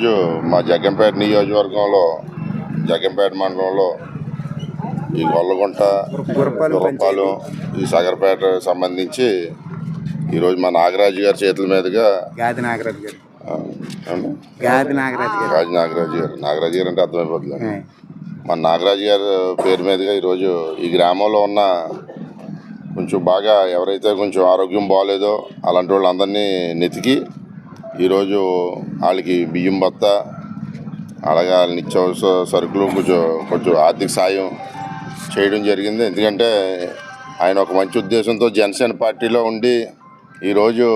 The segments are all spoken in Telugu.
ఈరోజు మా జగ్గంపేట నియోజకవర్గంలో జగ్గంపేట మండలంలో ఈ గొల్లగుంట గురపాలెం ఈ సగరపేట సంబంధించి ఈరోజు మా నాగరాజు గారి చేతుల మీదుగా గాది నాగరాజు గారు? గాది నాగరాజు గారు. రాజు నాగరాజు గారు. నాగరాజు గారు అంటే అర్థమైపోతుంది మన నాగరాజు గారి పేరు మీదుగా ఈరోజు ఈ గ్రామంలో ఉన్న కొంచెం బాగా ఎవరైతే కొంచెం ఆరోగ్యం బాగాలేదో అలాంటి వాళ్ళందరినీ నెతికి ఈరోజు వాళ్ళకి బియ్యం బత్త అలాగే వాళ్ళ నిత్యావసర సరుకులు కొంచెం కొంచెం ఆర్థిక సాయం చేయడం జరిగింది. ఎందుకంటే ఆయన ఒక మంచి ఉద్దేశంతో జనసేన పార్టీలో ఉండి ఈరోజు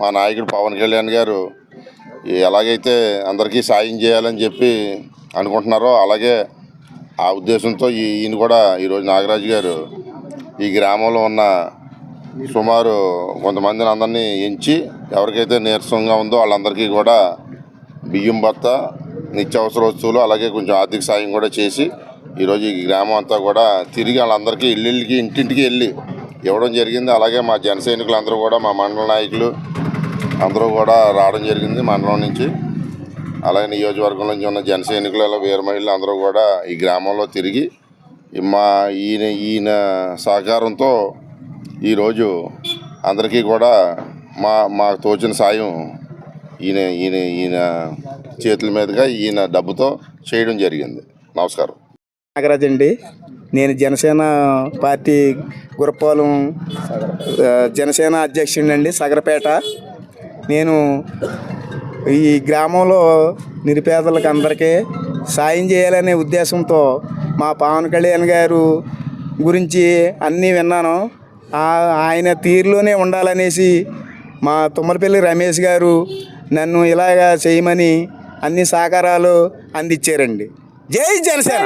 మా నాయకుడు పవన్ కళ్యాణ్ గారు ఎలాగైతే అందరికీ సాయం చేయాలని చెప్పి అనుకుంటున్నారో అలాగే ఆ ఉద్దేశంతో ఈయన కూడా ఈరోజు నాగరాజు గారు ఈ గ్రామంలో ఉన్న సుమారు కొంతమందిని అందరినీ ఎంచి ఎవరికైతే నీరసంగా ఉందో వాళ్ళందరికీ కూడా బియ్యం భర్త నిత్యావసర వస్తువులు అలాగే కొంచెం ఆర్థిక సాయం కూడా చేసి ఈరోజు ఈ గ్రామం అంతా కూడా తిరిగి వాళ్ళందరికీ ఇల్లుకి ఇంటింటికి వెళ్ళి ఇవ్వడం జరిగింది. అలాగే మా జన సైనికులందరూ కూడా మా మండల నాయకులు అందరూ కూడా రావడం జరిగింది మండలం నుంచి. అలాగే నియోజకవర్గం నుంచి ఉన్న జన సైనికులు అలా వీర మహిళలు అందరూ కూడా ఈ గ్రామంలో తిరిగి మా ఈయన ఈయన సహకారంతో ఈరోజు అందరికీ కూడా మా మాకు తోచిన సాయం ఈయన ఈయన ఈయన చేతుల మీదుగా ఈయన డబ్బుతో చేయడం జరిగింది. నమస్కారం. నాగరాజు అండి. నేను జనసేన పార్టీ గురపాలెం జనసేన అధ్యక్షుడినండి అండి సగరపేట. నేను ఈ గ్రామంలో నిరుపేదలకు అందరికీ సాయం చేయాలనే ఉద్దేశంతో మా పవన్ కళ్యాణ్ గారు గురించి అన్నీ విన్నాను. ఆయన తీరులోనే ఉండాలనేసి మా తుమ్మలపల్లి రమేష్ గారు నన్ను ఇలాగా చేయమని అన్ని సహకారాలు అందించారండి జై జనసేన!